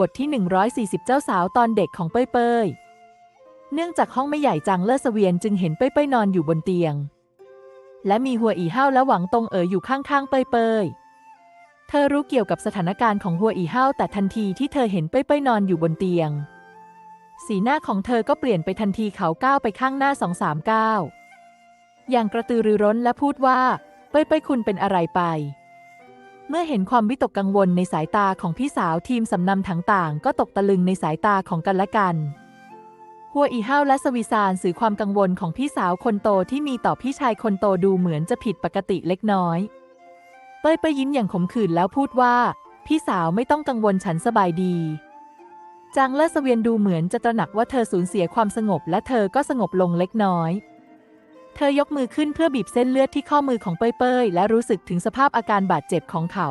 บทที่ 140 เจ้าสาวตอนเด็กของเป้ยเป้ยเนื่องจากห้องไม่ใหญ่จังเลิศเสวียนจึงเห็นเป้ยเป้ยนอนอยู่บนเตียง และมีหัวอีเห้าและหวังตรงเอ๋ออยู่ข้างๆเป้ยเป้ยเธอรู้เกี่ยวกับสถานการณ์ของหัวอีเห้าแต่ทันทีที่เธอเห็นเป้ยเป้ยนอนอยู่บนเตียง สีหน้าของเธอก็เปลี่ยนไปทันทีเขาก้าวไปข้างหน้าสองสามก้าวอย่างกระตือรือร้นและพูดว่า เป้ยเป้ยคุณเป็นอะไรไป เมื่อเห็นความวิตกกังวลในสายตาของพี่สาวทีมสำนำทั้งต่างก็ตกตะลึงในสายตาของกันและกัน หัวอีห้าวและสวีซานสื่อความกังวลของพี่สาวคนโตที่มีต่อพี่ชายคนโตดูเหมือนจะผิดปกติเล็กน้อย เป้ยเป้ยยิ้มอย่างขมขื่นแล้วพูดว่า พี่สาวไม่ต้องกังวลฉันสบายดีจางเลิศเสวียนดูเหมือนจะตระหนักว่าเธอสูญเสียความสงบและเธอก็สงบลงเล็กน้อย เธอยกมือขึ้นเพื่อบีบเส้นเลือดที่ข้อมือของเป้ยเป้ยและรู้สึกถึงสภาพอาการบาดเจ็บของเขา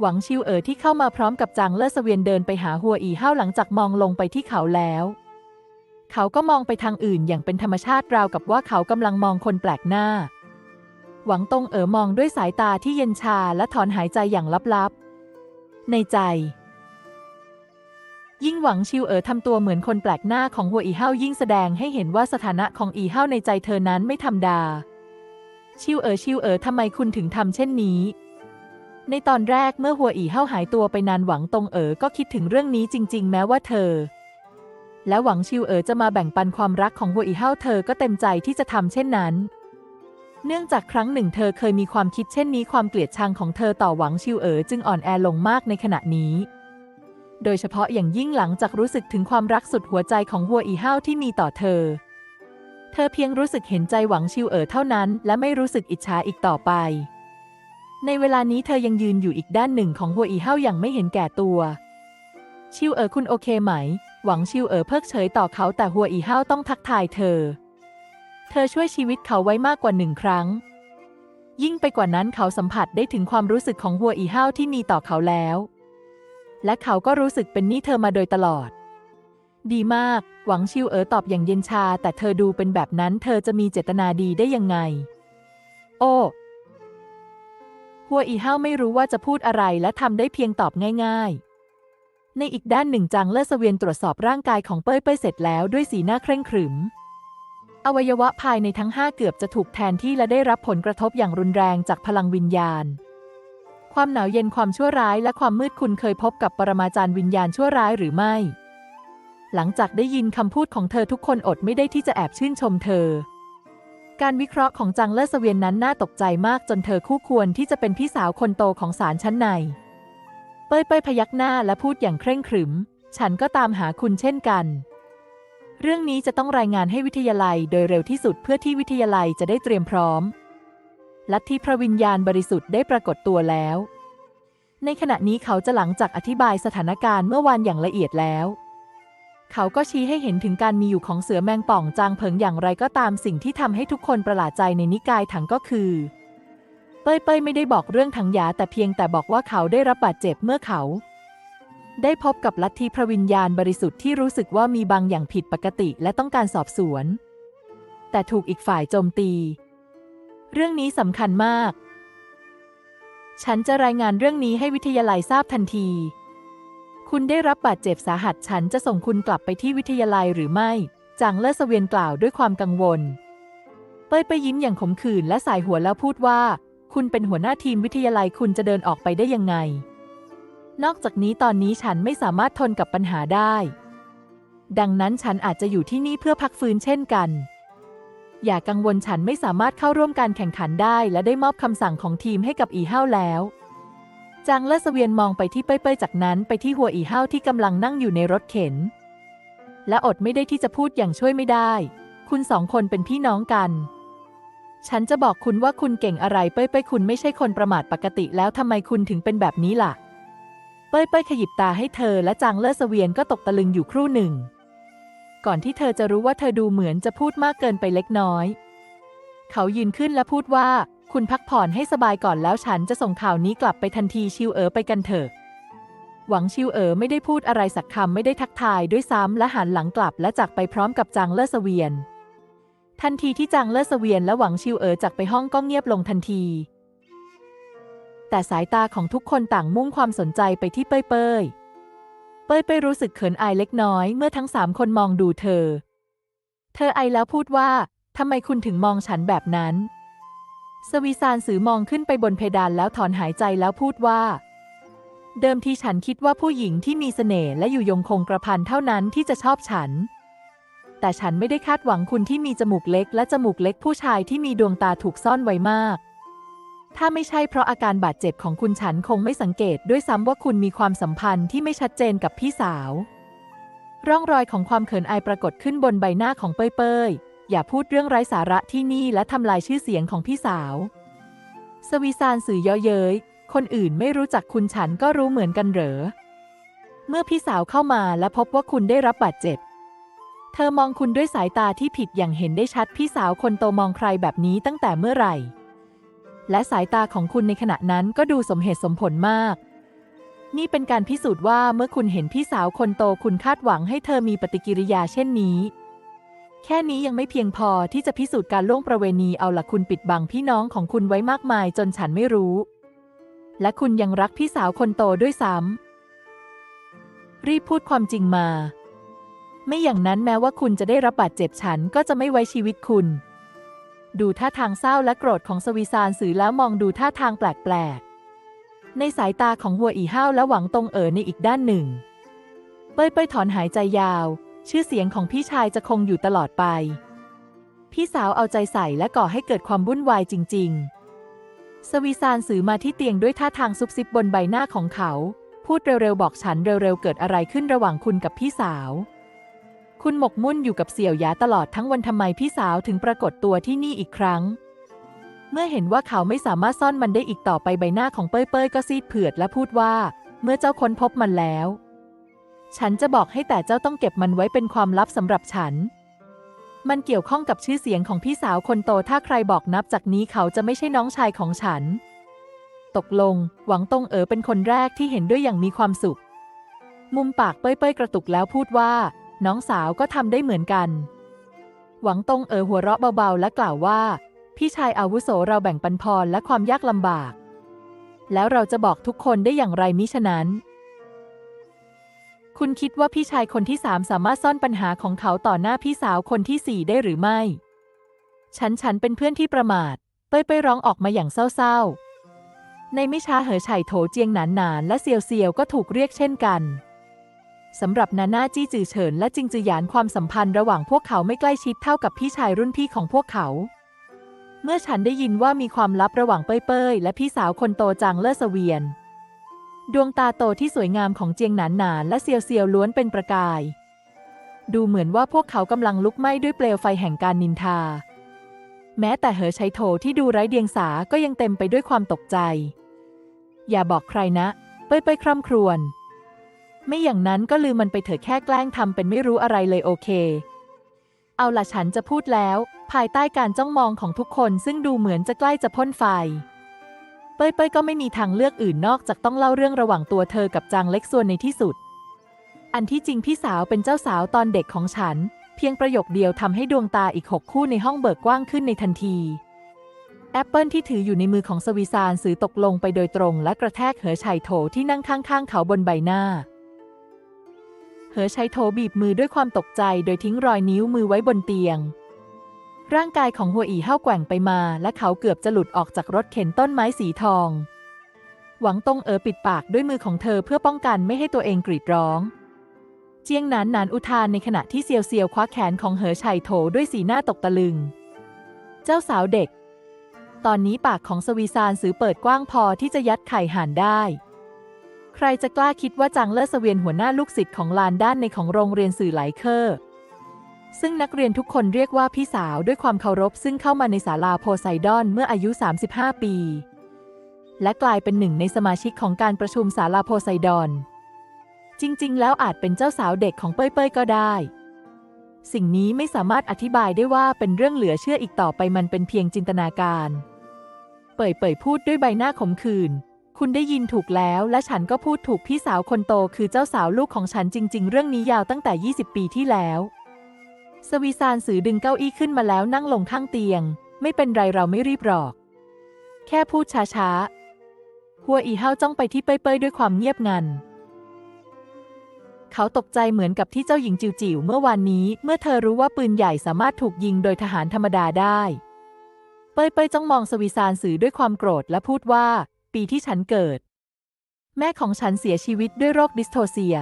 หวังชิวเอ๋อที่เข้ามาพร้อมกับจางเลิศเสวียนเดินไปหาหัวอีห้าวหลังจากมองลงไปที่เขาแล้ว เขาก็มองไปทางอื่นอย่างเป็นธรรมชาติราวกับว่าเขากำลังมองคนแปลกหน้า หวังตงเอ๋อมองด้วยสายตาที่เย็นชาและถอนหายใจอย่างลับๆ ในใจ ยิ่งหวังชิวเอ๋อทำตัวเหมือนคนแปลกหน้าของหัวอีเฮายิ่งแสดงให้เห็นว่าสถานะของอีเฮาในใจเธอนั้นไม่ธรรมดา ชิวเอ๋อชิวเอ๋อทำไมคุณถึงทำเช่นนี้ ในตอนแรกเมื่อหัวอีเฮาหายตัวไปนานหวังตรงเอ๋อก็คิดถึงเรื่องนี้จริง ๆ แม้ว่าเธอ และหวังชิวเอ๋อจะมาแบ่งปันความรักของหัวอีเฮาเธอก็เต็มใจที่จะทำเช่นนั้น เนื่องจากครั้งหนึ่งเธอเคยมีความคิดเช่นนี้ความเกลียดชังของเธอต่อหวังชิวเอ๋อจึงอ่อนแอลงมากในขณะนี้ โดยเฉพาะอย่างยิ่งหลังจากรู้สึกถึงความรักสุดหัวใจของหัวอีห้าวที่มีต่อเธอ เธอเพียงรู้สึกเห็นใจหวังชิวเอ๋อเท่านั้น และไม่รู้สึกอิจฉาอีกต่อไป ในเวลานี้เธอยังยืนอยู่อีกด้านหนึ่งของหัวอีห้าวอย่างไม่เห็นแก่ตัว ชิวเอ๋อคุณโอเคไหม หวังชิวเอ๋อเพิกเฉยต่อเขาแต่หัวอีห้าวต้องทักทายเธอ เธอช่วยชีวิตเขาไว้มากกว่าหนึ่งครั้ง ยิ่งไปกว่านั้นเขาสัมผัสได้ถึงความรู้สึกของหัวอีห้าวที่มีต่อเขาแล้ว และเขาก็รู้สึกเป็นหนี้เธอมาโดยตลอด ดีมาก หวังชิวเอ๋อตอบอย่างเย็นชา แต่เธอดูเป็นแบบนั้น เธอจะมีเจตนาดีได้ยังไง โอ้หัวอีห้าวไม่รู้ว่าจะพูดอะไรและทำได้เพียงตอบง่าย ๆ ในอีกด้านหนึ่งจางเลิศเสวียนตรวจสอบร่างกายของเป้ยเป้ยเสร็จแล้วด้วยสีหน้าเคร่งขรึม อวัยวะภายในทั้งห้าเกือบจะถูกแทนที่และได้รับผลกระทบอย่างรุนแรงจากพลังวิญญาณ ความหนาวเย็นความชั่วร้ายและความมืดคุณเคยพบกับปรมาจารย์วิญญาณชั่วร้ายหรือไม่ หลังจากได้ยินคำพูดของเธอทุกคนอดไม่ได้ที่จะแอบชื่นชมเธอ การวิเคราะห์ของจังเลอร์สเวียนนั้นน่าตกใจมากจนเธอคู่ควรที่จะเป็นพี่สาวคนโตของศาลชั้นใน เป้ยเป้ยพยักหน้าและพูดอย่างเคร่งขรึม ฉันก็ตามหาคุณเช่นกันเรื่องนี้จะต้องรายงานให้วิทยาลัยโดยเร็วที่สุดเพื่อที่วิทยาลัยจะได้เตรียมพร้อม ลัทธิพระวิญญาณบริสุทธิ์ได้ปรากฏตัวแล้ว ในขณะนี้เขาจะหลังจากอธิบายสถานการณ์เมื่อวานอย่างละเอียดแล้ว เขาก็ชี้ให้เห็นถึงการมีอยู่ของเสือแมงป่องจางเผิงอย่างไรก็ตามสิ่งที่ทำให้ทุกคนประหลาดใจในนิกายถังก็คือเป้ยเป้ยไม่ได้บอกเรื่องถังยาแต่เพียงแต่บอกว่าเขาได้รับบาดเจ็บเมื่อเขา ได้พบกับลัทธิพระวิญญาณบริสุทธิ์ที่รู้สึกว่ามีบางอย่างผิดปกติและต้องการสอบสวน แต่ถูกอีกฝ่ายโจมตี เรื่องนี้สำคัญมาก ฉันจะรายงานเรื่องนี้ให้วิทยาลัยทราบทันที คุณได้รับบาดเจ็บสาหัสฉันจะส่งคุณกลับไปที่วิทยาลัยหรือไม่ จางเลิศเสวียนกล่าวด้วยความกังวล เป้ยไปยิ้มอย่างขมขื่นและสายหัวแล้วพูดว่า คุณเป็นหัวหน้าทีมวิทยาลัยคุณจะเดินออกไปได้ยังไง นอกจากนี้ตอนนี้ฉันไม่สามารถทนกับปัญหาได้ ดังนั้นฉันอาจจะอยู่ที่นี่เพื่อพักฟื้นเช่นกัน อย่ากังวลฉันไม่สามารถเข้าร่วมการแข่งขันได้ และได้มอบคำสั่งของทีมให้กับอีเฮ้าแล้วจางเลิศเสวียนมองไปที่เป้ยๆจากนั้นไปที่หัวอีเฮ้าที่กำลังนั่งอยู่ในรถเข็น และอดไม่ได้ที่จะพูดอย่างช่วยไม่ได้ คุณสองคนเป็นพี่น้องกัน ฉันจะบอกคุณว่าคุณเก่งอะไรเป้ยๆคุณไม่ใช่คนประมาทปกติแล้วทำไมคุณถึงเป็นแบบนี้ล่ะ เป้ยเป้ยขยิบตาให้เธอและจางเลิศเสวียนก็ตกตะลึงอยู่ครู่หนึ่ง ก่อนที่เธอจะรู้ว่าเธอดูเหมือนจะพูดมากเกินไปเล็กน้อย เขายืนขึ้นและพูดว่า คุณพักผ่อนให้สบายก่อนแล้วฉันจะส่งข่าวนี้กลับไปทันทีชิวเอ๋อไปกันเถอะ หวังชิวเอ๋อไม่ได้พูดอะไรสักคำไม่ได้ทักทายด้วยซ้ำและหันหลังกลับและจากไปพร้อมกับจางเลิศเสวียน ทันทีที่จางเลิศเสวียนและหวังชิวเอ๋อจากไปห้องก็เงียบลงทันทีแต่สายตาของทุกคนต่างมุ่งความสนใจไปที่เป้ยเป้ย เป้ยเป้ยรู้สึกเขินอายเล็กน้อยเมื่อทั้งสามคนมองดูเธอ เธอไอแล้วพูดว่าทำไมคุณถึงมองฉันแบบนั้น สวีซานสือมองขึ้นไปบนเพดานแล้วถอนหายใจแล้วพูดว่า เดิมทีฉันคิดว่าผู้หญิงที่มีเสน่ห์และอยู่ยงคงกระพันเท่านั้นที่จะชอบฉัน แต่ฉันไม่ได้คาดหวังคุณที่มีจมูกเล็กและจมูกเล็กผู้ชายที่มีดวงตาถูกซ่อนไว้มาก ถ้าไม่ใช่เพราะอาการบาดเจ็บของคุณฉันคงไม่สังเกตด้วยซ้ำว่าคุณมีความสัมพันธ์ที่ไม่ชัดเจนกับพี่สาว ร่องรอยของความเขินอายปรากฏขึ้นบนใบหน้าของเป้ยเป้ยอย่าพูดเรื่องไร้สาระที่นี่และทำลายชื่อเสียงของพี่สาว สวีซานสื่อเยาะเย้ย คนอื่นไม่รู้จักคุณฉันก็รู้เหมือนกันเหรอ เมื่อพี่สาวเข้ามาและพบว่าคุณได้รับบาดเจ็บ เธอมองคุณด้วยสายตาที่ผิดอย่างเห็นได้ชัดพี่สาวคนโตมองใครแบบนี้ตั้งแต่เมื่อไหร่ และสายตาของคุณในขณะนั้นก็ดูสมเหตุสมผลมาก นี่เป็นการพิสูจน์ว่าเมื่อคุณเห็นพี่สาวคนโตคุณคาดหวังให้เธอมีปฏิกิริยาเช่นนี้ แค่นี้ยังไม่เพียงพอที่จะพิสูจน์การล่วงประเวณีเอาละคุณปิดบังพี่น้องของคุณไว้มากมายจนฉันไม่รู้ และคุณยังรักพี่สาวคนโตด้วยซ้ำรีบพูดความจริงมา ไม่อย่างนั้นแม้ว่าคุณจะได้รับบาดเจ็บฉันก็จะไม่ไว้ชีวิตคุณ ดูท่าทางเศร้าและโกรธของสวีซานสื่อแล้วมองดูท่าทางแปลกๆ ในสายตาของหัวอีห้าวและหวังตงเอ๋อในอีกด้านหนึ่ง เป้ยเป้ยถอนหายใจยาว ชื่อเสียงของพี่ชายจะคงอยู่ตลอดไป พี่สาวเอาใจใส่และก่อให้เกิดความวุ่นวายจริง ๆ สวีซานสื่อมาที่เตียงด้วยท่าทางซุบซิบบนใบหน้าของเขา พูดเร็วๆบอกฉันเร็วๆเกิดอะไรขึ้นระหว่างคุณกับพี่สาว คุณหมกมุ่นอยู่กับเสี่ยวหยาตลอดทั้งวันทำไมพี่สาวถึงปรากฏตัวที่นี่อีกครั้ง เมื่อเห็นว่าเขาไม่สามารถซ่อนมันได้อีกต่อไปใบหน้าของเป้ยเป้ยก็ซีดเผือดและพูดว่า เมื่อเจ้าค้นพบมันแล้ว ฉันจะบอกให้แต่เจ้าต้องเก็บมันไว้เป็นความลับสำหรับฉัน มันเกี่ยวข้องกับชื่อเสียงของพี่สาวคนโตถ้าใครบอกนับจากนี้เขาจะไม่ใช่น้องชายของฉัน ตกลง หวังตงเอ๋อเป็นคนแรกที่เห็นด้วยอย่างมีความสุข มุมปากเป้ยเป้ยกระตุกแล้วพูดว่า น้องสาวก็ทำได้เหมือนกัน หวังตงเอ๋อหัวเราะเบาๆ และกล่าวว่า พี่ชายอาวุโสเราแบ่งปันพรและความยากลำบาก แล้วเราจะบอกทุกคนได้อย่างไรมิฉะนั้น คุณคิดว่าพี่ชายคนที่สามสามารถซ่อนปัญหาของเขาต่อหน้าพี่สาวคนที่สี่ได้หรือไม่ ฉันฉันเป็นเพื่อนที่ประมาท เป้ยเป้ยร้องออกมาอย่างเศร้าๆ ในไม่ช้าเหอไฉโถเจียงหนานหนานและเซียวเซียวก็ถูกเรียกเช่นกัน สำหรับนาน่าจี้จือเฉินและจิงจือหยานความสัมพันธ์ระหว่างพวกเขาไม่ใกล้ชิดเท่ากับพี่ชายรุ่นพี่ของพวกเขา เมื่อฉันได้ยินว่ามีความลับระหว่างเป้ยเป้ยและพี่สาวคนโตจางเล่อเสวียน ดวงตาโตที่สวยงามของเจียงหนานหนานและเซียวเซียวล้วนเป็นประกาย ดูเหมือนว่าพวกเขากำลังลุกไหม้ด้วยเปลวไฟแห่งการนินทา แม้แต่เหอไชโถที่ดูไร้เดียงสาก็ยังเต็มไปด้วยความตกใจ อย่าบอกใครนะ เป้ยเป้ยคร่ำครวญ ไม่อย่างนั้นก็ลืมมันไปเถอะแค่แกล้งทำเป็นไม่รู้อะไรเลยโอเค เอาละฉันจะพูดแล้ว ภายใต้การจ้องมองของทุกคนซึ่งดูเหมือนจะใกล้จะพ่นไฟ เป้ยเป้ยก็ไม่มีทางเลือกอื่นนอกจากต้องเล่าเรื่องระหว่างตัวเธอกับจางเล็กส่วนในที่สุด อันที่จริงพี่สาวเป็นเจ้าสาวตอนเด็กของฉัน เพียงประโยคเดียวทำให้ดวงตาอีกหกคู่ในห้องเบิกกว้างขึ้นในทันทีแอปเปิลที่ถืออยู่ในมือของสวีซานสือตกลงไปโดยตรงและกระแทกเหอไชโถที่นั่งข้างๆเขาบนใบหน้า เหอไชโถบีบมือด้วยความตกใจโดยทิ้งรอยนิ้วมือไว้บนเตียง ร่างกายของหัวอีเห้าแกว่งไปมา และเขาเกือบจะหลุดออกจากรถเข็นต้นไม้สีทอง หวังตงเอ๋อปิดปากด้วยมือของเธอเพื่อป้องกันไม่ให้ตัวเองกรีดร้อง เจียงหนานหนานอุทานในขณะที่เซียวเซียวคว้าแขนของเหอไชโถด้วยสีหน้าตกตะลึง เจ้าสาวเด็ก ตอนนี้ปากของสวีซานสือเปิดกว้างพอที่จะยัดไข่ห่านได้ ใครจะกล้าคิดว่าจางเล่อเสวียนหัวหน้าลูกศิษย์ของลานด้านในของโรงเรียนสื่อไหลเคอร์ซึ่งนักเรียนทุกคนเรียกว่าพี่สาวด้วยความเคารพซึ่งเข้ามาในศาลาโพไซดอนเมื่ออายุ 35 ปี และกลายเป็นหนึ่งในสมาชิกของการประชุมศาลาโพไซดอน จริงๆ แล้วอาจเป็นเจ้าสาวเด็กของเป้ยเป้ยก็ได้ สิ่งนี้ไม่สามารถอธิบายได้ว่าเป็นเรื่องเหลือเชื่ออีกต่อไปมันเป็นเพียงจินตนาการ เป่ยเป่ยพูดด้วยใบหน้าขมขื่น คุณได้ยินถูกแล้วและฉันก็พูดถูกพี่สาวคนโตคือเจ้าสาวลูกของฉันจริง ๆ เรื่องนี้ยาวตั้งแต่ 20 ปีที่แล้ว สวีซานสือดึงเก้าอี้ขึ้นมาแล้วนั่งลงข้างเตียง ไม่เป็นไรเราไม่รีบหรอก แค่พูดช้าๆ หัวอีเฮาจ้องไปที่เป้ยๆด้วยความเงียบงัน เขาตกใจเหมือนกับที่เจ้าหญิงจิวจิ๋วเมื่อวานนี้ เมื่อเธอรู้ว่าปืนใหญ่สามารถถูกยิงโดยทหารธรรมดาได้ เปยเปยจ้องมองสวีซานสื่อด้วยความโกรธและพูดว่า ปีที่ฉันเกิด แม่ของฉันเสียชีวิตด้วยโรคดิสโทเซีย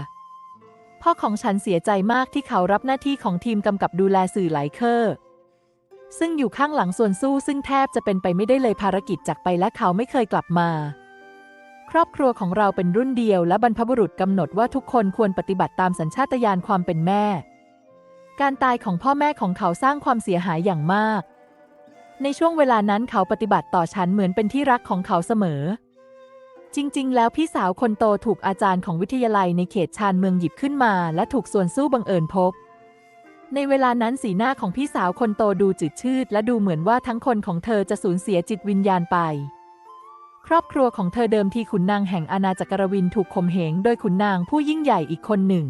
พ่อของฉันเสียใจมากที่เขารับหน้าที่ของทีมกำกับดูแลสื่อหลายเคอร์ซึ่งอยู่ข้างหลังส่วนสู้ซึ่งแทบจะเป็นไปไม่ได้เลยภารกิจจากไปและเขาไม่เคยกลับมา ครอบครัวของเราเป็นรุ่นเดียวและบรรพบุรุษกำหนดว่าทุกคนควรปฏิบัติตามสัญชาตญาณความเป็นแม่ การตายของพ่อแม่ของเขาสร้างความเสียหายอย่างมาก ในช่วงเวลานั้นเขาปฏิบัติต่อฉันเหมือนเป็นที่รักของเขาเสมอ จริง ๆ แล้วพี่สาวคนโตถูกอาจารย์ของวิทยาลัยในเขตชานเมืองหยิบขึ้นมา และถูกส่วนสู้บังเอิญพบ ในเวลานั้นสีหน้าของพี่สาวคนโตดูจืดชืด และดูเหมือนว่าทั้งคนของเธอจะสูญเสียจิตวิญญาณไป ครอบครัวของเธอเดิมทีขุนนางแห่งอาณาจักรวินถูกข่มเหงโดยขุนนางผู้ยิ่งใหญ่อีกคนหนึ่ง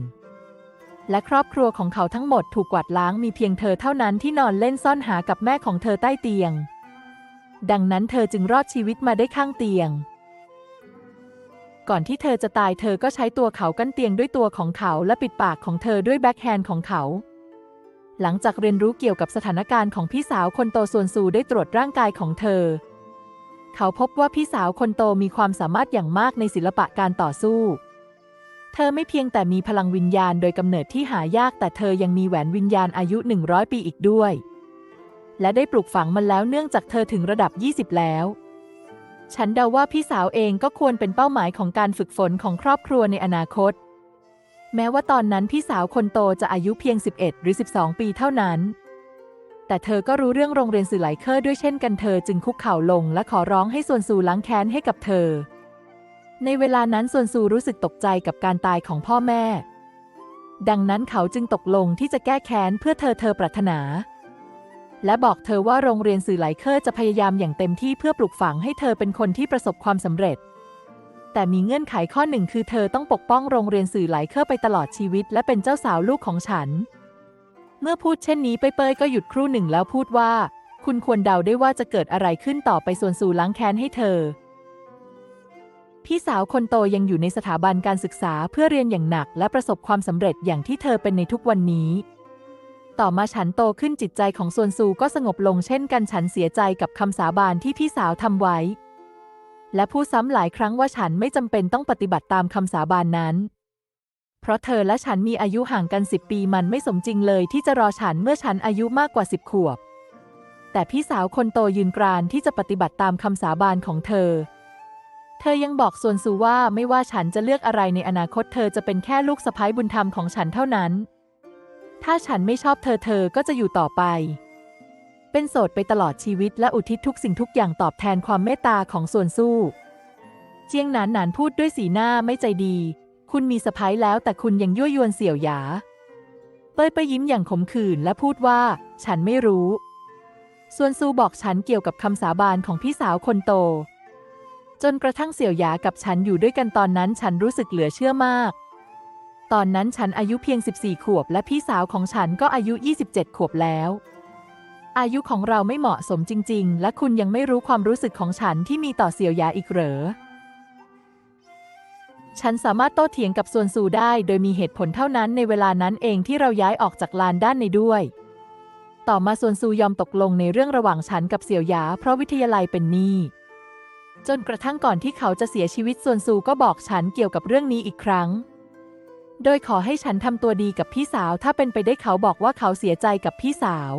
และครอบครัวของเขาทั้งหมดถูกกวาดล้างมีเพียงเธอเท่านั้นที่นอนเล่นซ่อนหากับแม่ของเธอใต้เตียง ดังนั้นเธอจึงรอดชีวิตมาได้ข้างเตียง ก่อนที่เธอจะตายเธอก็ใช้ตัวเขากั้นเตียงด้วยตัวของเขาและปิดปากของเธอด้วยแบ็คแฮนด์ของเขา หลังจากเรียนรู้เกี่ยวกับสถานการณ์ของพี่สาวคนโตส่วนสูได้ตรวจร่างกายของเธอ เขาพบว่าพี่สาวคนโตมีความสามารถอย่างมากในศิลปะการต่อสู้ เธอไม่เพียงแต่มีพลังวิญญาณโดยกำเนิดที่หายาก แต่เธอยังมีแหวนวิญญาณอายุ 100 ปีอีกด้วย และได้ปลูกฝังมันแล้วเนื่องจากเธอถึงระดับ 20 แล้ว ฉันเดาว่าพี่สาวเองก็ควรเป็นเป้าหมายของการฝึกฝนของครอบครัวในอนาคต แม้ว่าตอนนั้นพี่สาวคนโตจะอายุเพียง 11 หรือ 12 ปีเท่านั้น แต่เธอก็รู้เรื่องโรงเรียนสื่อไหลเคอร์ด้วยเช่นกันเธอจึงคุกเข่าลงและขอร้องให้ส่วนสูล้างแค้นให้กับเธอ ในเวลานั้นส่วนสูรู้สึกตกใจกับการตายของพ่อแม่ ดังนั้นเขาจึงตกลงที่จะแก้แค้นเพื่อเธอเธอปรารถนา และบอกเธอว่าโรงเรียนสื่อไหลเคอร์จะพยายามอย่างเต็มที่เพื่อปลูกฝังให้เธอเป็นคนที่ประสบความสำเร็จ แต่มีเงื่อนไขข้อหนึ่งคือเธอต้องปกป้องโรงเรียนสื่อไหลเคอร์ไปตลอดชีวิต และเป็นเจ้าสาวลูกของฉัน เมื่อพูดเช่นนี้เปเปยก็หยุดครู่หนึ่งแล้วพูดว่า คุณควรเดาได้ว่าจะเกิดอะไรขึ้นต่อไปส่วนสู่ล้างแค้นให้เธอ พี่สาวคนโตยังอยู่ในสถาบันการศึกษาเพื่อเรียนอย่างหนัก และประสบความสำเร็จอย่างที่เธอเป็นในทุกวันนี้ ต่อมาฉันโตขึ้นจิตใจของส่วนซูก็สงบลงเช่นกันฉันเสียใจกับคำสาบานที่พี่สาวทำไว้ และพูดซ้ำหลายครั้งว่าฉันไม่จำเป็นต้องปฏิบัติตามคำสาบานนั้น เพราะเธอและฉันมีอายุห่างกันสิบปีมันไม่สมจริงเลยที่จะรอฉันเมื่อฉันอายุมากกว่าสิบขวบ แต่พี่สาวคนโตยืนกรานที่จะปฏิบัติตามคำสาบานของเธอ เธอยังบอกส่วนซูว่าไม่ว่าฉันจะเลือกอะไรในอนาคตเธอจะเป็นแค่ลูกสะใภ้บุญธรรมของฉันเท่านั้น ถ้าฉันไม่ชอบเธอเธอก็จะอยู่ต่อไป เป็นโสดไปตลอดชีวิตและอุทิศทุกสิ่งทุกอย่างตอบแทนความเมตตาของส่วนสู้ เจียงหนานหนานพูดด้วยสีหน้าไม่ใจดี คุณมีสะพ้ายแล้วแต่คุณยังยั่วยวนเสี่ยวหยา เป้ยไปยิ้มอย่างขมขื่นและพูดว่า ฉันไม่รู้ส่วนซูบอกฉันเกี่ยวกับคำสาบานของพี่สาวคนโต จนกระทั่งเสี่ยวหยากับฉันอยู่ด้วยกันตอนนั้นฉันรู้สึกเหลือเชื่อมาก ตอนนั้นฉันอายุเพียง 14 ขวบ และพี่สาวของฉันก็อายุ 27 ขวบแล้ว อายุของเราไม่เหมาะสมจริง ๆ และคุณยังไม่รู้ความรู้สึกของฉันที่มีต่อเสี่ยวหยาอีกเหรอ ฉันสามารถโต้เถียงกับส่วนสูได้ โดยมีเหตุผลเท่านั้นในเวลานั้นเองที่เราย้ายออกจากลานด้านในด้วย ต่อมาส่วนซูยอมตกลงในเรื่องระหว่างฉันกับเสี่ยวหยาเพราะวิทยาลัยเป็นหนี้ จนกระทั่งก่อนที่เขาจะเสียชีวิตส่วนซูก็บอกฉันเกี่ยวกับเรื่องนี้อีกครั้ง โดยขอให้ฉันทำตัวดีกับพี่สาว ถ้าเป็นไปได้เขาบอกว่าเขาเสียใจกับพี่สาว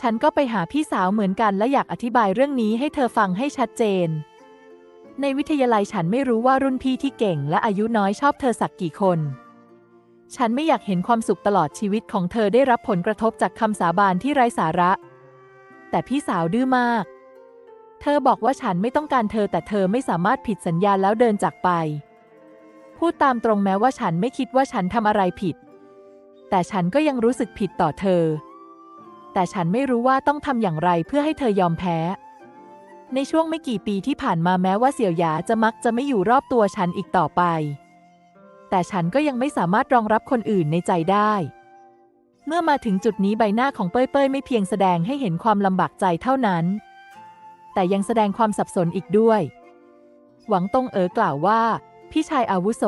ฉันก็ไปหาพี่สาวเหมือนกันและอยากอธิบายเรื่องนี้ให้เธอฟังให้ชัดเจน ในวิทยาลัยฉันไม่รู้ว่ารุ่นพี่ที่เก่ง และอายุน้อยชอบเธอสักกี่คน ฉันไม่อยากเห็นความสุขตลอดชีวิตของเธอได้รับผลกระทบจากคำสาบานที่ไร้สาระ แต่พี่สาวดื้อมาก ธอบอกว่าฉันไม่ต้องการเธอแต่เธอไม่สามารถผิดสัญญาแล้วเดินจากไป พูดตามตรงแม้ว่าฉันไม่คิดว่าฉันทำอะไรผิด แต่ฉันก็ยังรู้สึกผิดต่อเธอ แต่ฉันไม่รู้ว่าต้องทำอย่างไรเพื่อให้เธอยอมแพ้ ในช่วงไม่กี่ปีที่ผ่านมาแม้ว่าเสี่ยวหยาจะมักจะไม่อยู่รอบตัวฉันอีกต่อไป แต่ฉันก็ยังไม่สามารถรองรับคนอื่นในใจได้ เมื่อมาถึงจุดนี้ใบหน้าของเป้ยเป้ยไม่เพียงแสดงให้เห็นความลำบากใจเท่านั้น แต่ยังแสดงความสับสนอีกด้วย หวังตงเอ๋อกล่าวว่า พี่ชายอาวุโส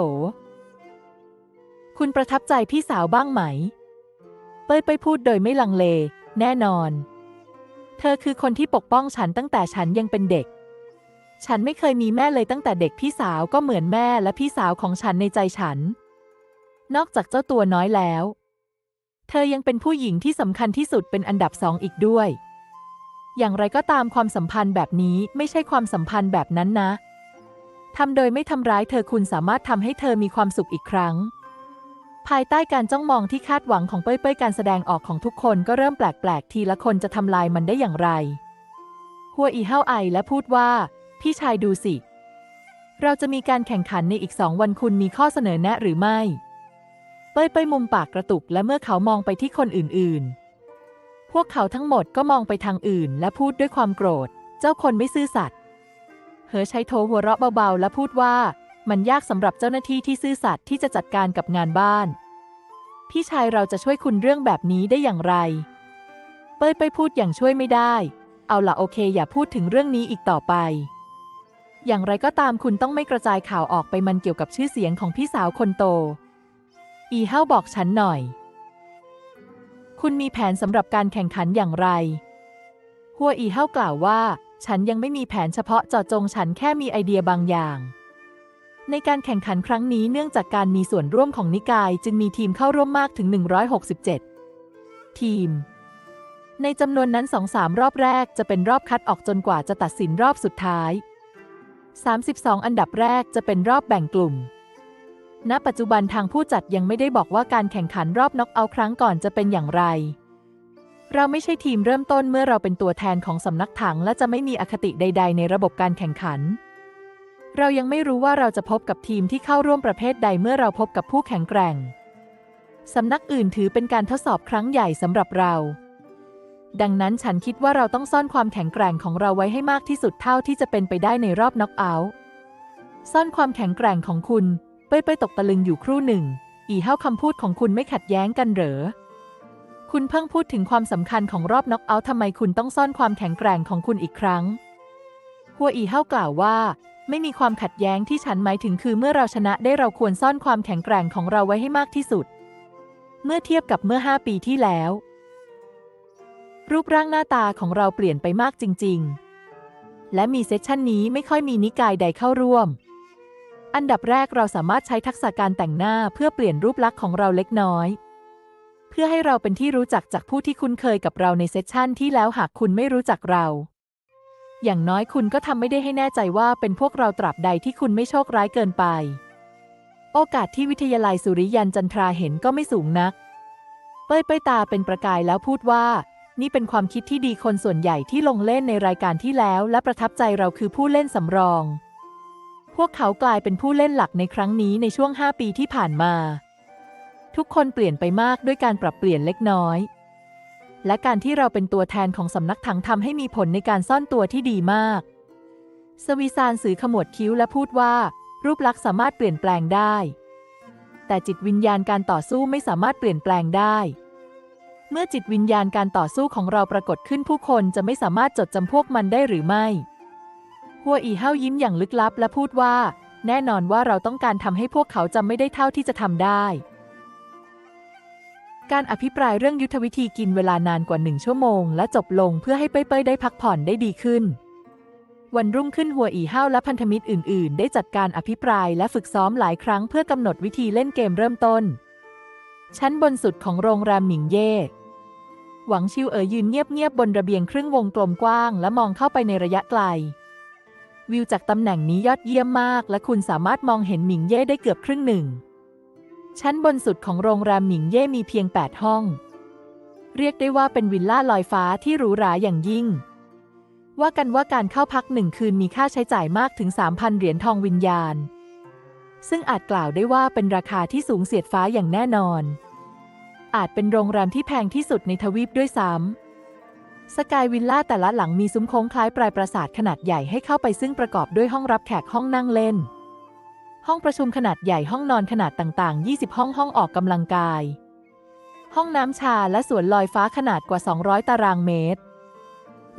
คุณประทับใจพี่สาวบ้างไหม เป้ยไปพูดโดยไม่ลังเล แน่นอน เธอคือคนที่ปกป้องฉันตั้งแต่ฉันยังเป็นเด็ก ฉันไม่เคยมีแม่เลยตั้งแต่เด็กพี่สาวก็เหมือนแม่และพี่สาวของฉันในใจฉัน นอกจากเจ้าตัวน้อยแล้ว เธอยังเป็นผู้หญิงที่สำคัญที่สุดเป็นอันดับสองอีกด้วย อย่างไรก็ตามความสัมพันธ์แบบนี้ไม่ใช่ความสัมพันธ์แบบนั้นนะทำโดยไม่ทำร้ายเธอคุณสามารถทำให้เธอมีความสุขอีกครั้ง ภายใต้การจ้องมองที่คาดหวังของเป้ยเป้ยการแสดงออกของทุกคนก็เริ่มแปลกๆ ทีละคนจะทำลายมันได้อย่างไร หัวอีเฮาไอและพูดว่า พี่ชายดูสิ เราจะมีการแข่งขันในอีกสองวันคุณมีข้อเสนอแนะหรือไม่ เป้ยเป้ยมุมปากกระตุกและเมื่อเขามองไปที่คนอื่นๆ พวกเขาทั้งหมดก็มองไปทางอื่นและพูดด้วยความโกรธ เจ้าคนไม่ซื่อสัตย์เหอใช้โทหัวเราะเบาๆ และพูดว่า มันยากสำหรับเจ้าหน้าที่ที่ซื่อสัตย์ที่จะจัดการกับงานบ้าน พี่ชายเราจะช่วยคุณเรื่องแบบนี้ได้อย่างไร เป้ยไปพูดอย่างช่วยไม่ได้ เอาล่ะโอเค อย่าพูดถึงเรื่องนี้อีกต่อไป อย่างไรก็ตามคุณต้องไม่กระจายข่าวออกไปมันเกี่ยวกับชื่อเสียงของพี่สาวคนโต อีเฮาบอกฉันหน่อย คุณมีแผนสำหรับการแข่งขันอย่างไร หัวอีเฮากล่าวว่า ฉันยังไม่มีแผนเฉพาะเจาะจงฉันแค่มีไอเดียบางอย่าง ในการแข่งขันครั้งนี้เนื่องจากการมีส่วนร่วมของนิกายจึงมีทีมเข้าร่วมมากถึง 167 ทีม ในจำนวนนั้น2-3รอบแรกจะเป็นรอบคัดออกจนกว่าจะตัดสินรอบสุดท้าย 32 อันดับแรกจะเป็นรอบแบ่งกลุ่ม ณ ปัจจุบันทางผู้จัดยังไม่ได้บอกว่าการแข่งขันรอบน็อกเอาท์ครั้งก่อนจะเป็นอย่างไร เราไม่ใช่ทีมเริ่มต้นเมื่อเราเป็นตัวแทนของสำนักถังและจะไม่มีอคติใด ๆ ในระบบการแข่งขัน เรายังไม่รู้ว่าเราจะพบกับทีมที่เข้าร่วมประเภทใดเมื่อเราพบกับผู้แข็งแกร่งสำนักอื่นถือเป็นการทดสอบครั้งใหญ่สำหรับเรา ดังนั้นฉันคิดว่าเราต้องซ่อนความแข็งแกร่งของเราไว้ให้มากที่สุดเท่าที่จะเป็นไปได้ในรอบน็อกเอาท์ซ่อนความแข็งแกร่งของคุณ เป้ยเป้ยตกตะลึงอยู่ครู่หนึ่ง อีเฮ้าคำพูดของคุณไม่ขัดแย้งกันเหรอ คุณเพิ่งพูดถึงความสำคัญของรอบน็อกเอาท์ทำไมคุณต้องซ่อนความแข็งแกร่งของคุณอีกครั้ง หัวอีเฮ้ากล่าวว่า ไม่มีความขัดแย้งที่ฉันหมายถึงคือเมื่อเราชนะได้เราควรซ่อนความแข็งแกร่งของเราไว้ให้มากที่สุด เมื่อเทียบกับเมื่อ 5 ปีที่แล้ว รูปร่างหน้าตาของเราเปลี่ยนไปมากจริง ๆ และมีเซสชันนี้ไม่ค่อยมีนิกายใดเข้าร่วม อันดับแรกเราสามารถใช้ทักษะการแต่งหน้าเพื่อเปลี่ยนรูปลักษณ์ของเราเล็กน้อย เพื่อให้เราเป็นที่รู้จักจากผู้ที่คุ้นเคยกับเราในเซสชันที่แล้วหากคุณไม่รู้จักเรา อย่างน้อยคุณก็ทำไม่ได้ให้แน่ใจว่าเป็นพวกเราตราบใดที่คุณไม่โชคร้ายเกินไป โอกาสที่วิทยาลัยสุริยันจันทราเห็นก็ไม่สูงนัก เป้ยเป้ยตาเป็นประกายแล้วพูดว่า นี่เป็นความคิดที่ดีคนส่วนใหญ่ที่ลงเล่นในรายการที่แล้ว และประทับใจเราคือผู้เล่นสำรอง พวกเขากลายเป็นผู้เล่นหลักในครั้งนี้ในช่วง 5 ปีที่ผ่านมา ทุกคนเปลี่ยนไปมากด้วยการปรับเปลี่ยนเล็กน้อย และการที่เราเป็นตัวแทนของสำนักถังทำให้มีผลในการซ่อนตัวที่ดีมาก สวีซานสื่อขมวดคิ้วและพูดว่า รูปลักษณ์สามารถเปลี่ยนแปลงได้ แต่จิตวิญญาณการต่อสู้ไม่สามารถเปลี่ยนแปลงได้ เมื่อจิตวิญญาณการต่อสู้ของเราปรากฏขึ้นผู้คนจะไม่สามารถจดจำพวกมันได้หรือไม่ หัวอีเฮายิ้มอย่างลึกลับและพูดว่า แน่นอนว่าเราต้องการทำให้พวกเขาจำไม่ได้เท่าที่จะทำได้ การอภิปรายเรื่องยุทธวิธีกินเวลานานกว่าหนึ่งชั่วโมง และจบลงเพื่อให้เป้ยๆได้พักผ่อนได้ดีขึ้นวันรุ่งขึ้นหัวอีเฮาและพันธมิตรอื่น ๆ ได้จัดการอภิปรายและฝึกซ้อมหลายครั้งเพื่อกำหนดวิธีเล่นเกมเริ่มต้น ชั้นบนสุดของโรงแรมหมิงเย่ หวังชิวเอ๋ยยืนเงียบ ๆ บนระเบียงครึ่งวงกลมกว้าง และมองเข้าไปในระยะไกล วิวจากตำแหน่งนี้ยอดเยี่ยมมาก และคุณสามารถมองเห็นหมิงเย่ได้เกือบครึ่งหนึ่ง ชั้นบนสุดของโรงแรมหมิงเย่มีเพียง 8 ห้อง เรียกได้ว่าเป็นวิลล่าลอยฟ้าที่หรูหราอย่างยิ่ง ว่ากันว่าการเข้าพักหนึ่งคืนมีค่าใช้จ่ายมากถึง 3,000 เหรียญทองวิญญาณ ซึ่งอาจกล่าวได้ว่าเป็นราคาที่สูงเสียดฟ้าอย่างแน่นอน อาจเป็นโรงแรมที่แพงที่สุดในทวีปด้วยซ้ำ สกายวิลล่าแต่ละหลังมีซุ้มโค้งคล้ายปลายปราสาทขนาดใหญ่ให้เข้าไปซึ่งประกอบด้วยห้องรับแขกห้องนั่งเล่น ห้องประชุมขนาดใหญ่ห้องนอนขนาดต่างๆ 20 ห้องห้องออกกำลังกาย ห้องน้ำชาและสวนลอยฟ้าขนาดกว่า 200 ตารางเมตร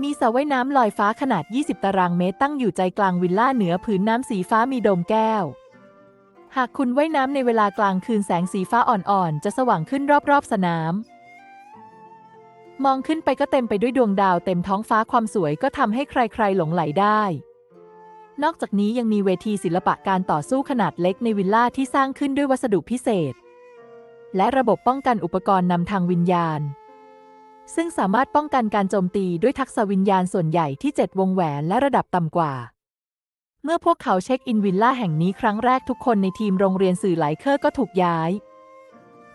มีสระว่ายน้ำลอยฟ้าขนาด 20 ตารางเมตร ตั้งอยู่ใจกลางวิลล่าเหนือผืนน้ำสีฟ้ามีโดมแก้วหากคุณว่ายน้ำในเวลากลางคืนแสงสีฟ้าอ่อนๆ จะสว่างขึ้นรอบๆ สนาม มองขึ้นไปก็เต็มไปด้วยดวงดาวเต็มท้องฟ้าความสวยก็ทำให้ใครๆหลงไหลได้ นอกจากนี้ยังมีเวทีศิลปะการต่อสู้ขนาดเล็กในวิลล่าที่สร้างขึ้นด้วยวัสดุพิเศษ และระบบป้องกันอุปกรณ์นำทางวิญญาณ ซึ่งสามารถป้องกันการโจมตีด้วยทักษะวิญญาณส่วนใหญ่ที่ 7 วงแหวนและระดับต่ำกว่า เมื่อพวกเขาเช็คอินวิลล่าแห่งนี้ครั้งแรกทุกคนในทีมโรงเรียนสื่อไหลเคอร์ก็ถูกย้าย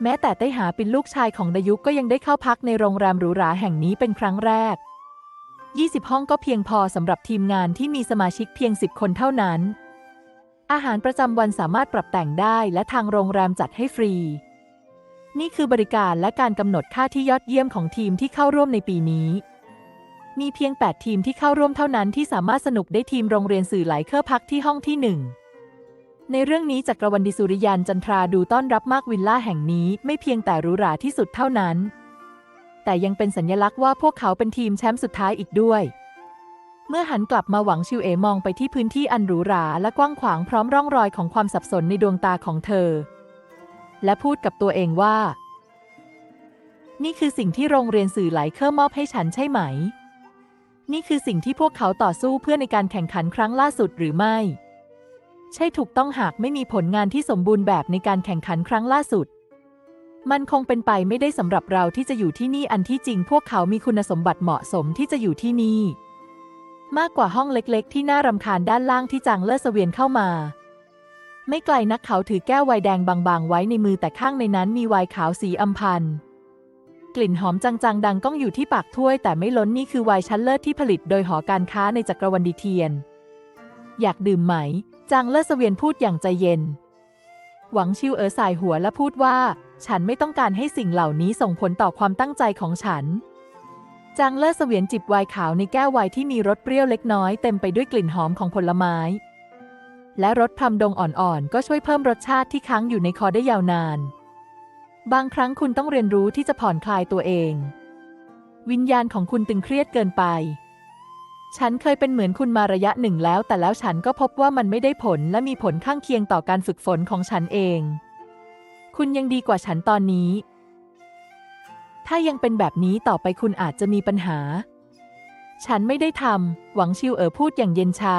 แม้แต่ไต้หาเป็นลูกชายของดายุกก็ยังได้เข้าพักในโรงแรมหรูหราแห่งนี้เป็นครั้งแรก 20 ห้องก็เพียงพอสำหรับทีมงานที่มีสมาชิกเพียง 10 คนเท่านั้น อาหารประจำวันสามารถปรับแต่งได้และทางโรงแรมจัดให้ฟรี นี่คือบริการและการกำหนดค่าที่ยอดเยี่ยมของทีมที่เข้าร่วมในปีนี้ มีเพียง 8 ทีมที่เข้าร่วมเท่านั้นที่สามารถสนุกได้ทีมโรงเรียนสื่อไหลเคอร์พักที่ห้องที่หนึ่ง ในเรื่องนี้จักรวรรดิสุริยันจันทราดูต้อนรับมากวิลล่าแห่งนี้ไม่เพียงแต่หรูหราที่สุดเท่านั้น แต่ยังเป็นสัญลักษณ์ว่าพวกเขาเป็นทีมแชมป์สุดท้ายอีกด้วย เมื่อหันกลับมาหวังชิวเอมองไปที่พื้นที่อันหรูหราและกว้างขวางพร้อมร่องรอยของความสับสนในดวงตาของเธอ และพูดกับตัวเองว่า นี่คือสิ่งที่โรงเรียนสื่อไหลเคอร์มอบให้ฉันใช่ไหม นี่คือสิ่งที่พวกเขาต่อสู้เพื่อในการแข่งขันครั้งล่าสุดหรือไม่ ใช่ถูกต้องหากไม่มีผลงานที่สมบูรณ์แบบในการแข่งขันครั้งล่าสุด มันคงเป็นไปไม่ได้สำหรับเราที่จะอยู่ที่นี่อันที่จริงพวกเขามีคุณสมบัติเหมาะสมที่จะอยู่ที่นี่ มากกว่าห้องเล็กๆ ที่น่ารำคาญด้านล่างที่จางเลิศเสวียนเข้ามา ไม่ไกลนักเขาถือแก้วไวน์แดงบางๆ ไว้ในมือแต่ข้างในนั้นมีไวน์ขาวสีอำพันธ์กลิ่นหอมจางๆ ดังก้องอยู่ที่ปากถ้วยแต่ไม่ล้นนี่คือไวน์ชั้นเลิศที่ผลิตโดยหอการค้าในจักรวรรดิเทียน อยากดื่มไหม จางเลิศเสวียนพูดอย่างใจเย็น หวังชิวเอ๋อสายหัวและพูดว่า ฉันไม่ต้องการให้สิ่งเหล่านี้ส่งผลต่อความตั้งใจของฉัน จางเลิศเสวียนจิบไวน์ขาวในแก้วไวน์ที่มีรสเปรี้ยวเล็กน้อยเต็มไปด้วยกลิ่นหอมของผลไม้ และรสพรำดงอ่อนๆ ก็ช่วยเพิ่มรสชาติที่ค้างอยู่ในคอได้ยาวนาน บางครั้งคุณต้องเรียนรู้ที่จะผ่อนคลายตัวเอง วิญญาณของคุณตึงเครียดเกินไป ฉันเคยเป็นเหมือนคุณมาระยะหนึ่งแล้ว แต่แล้วฉันก็พบว่ามันไม่ได้ผลและมีผลข้างเคียงต่อการฝึกฝนของฉันเอง คุณยังดีกว่าฉันตอนนี้ ถ้ายังเป็นแบบนี้ต่อไปคุณอาจจะมีปัญหา ฉันไม่ได้ทำหวังชิวเอ๋อพูดอย่างเย็นชา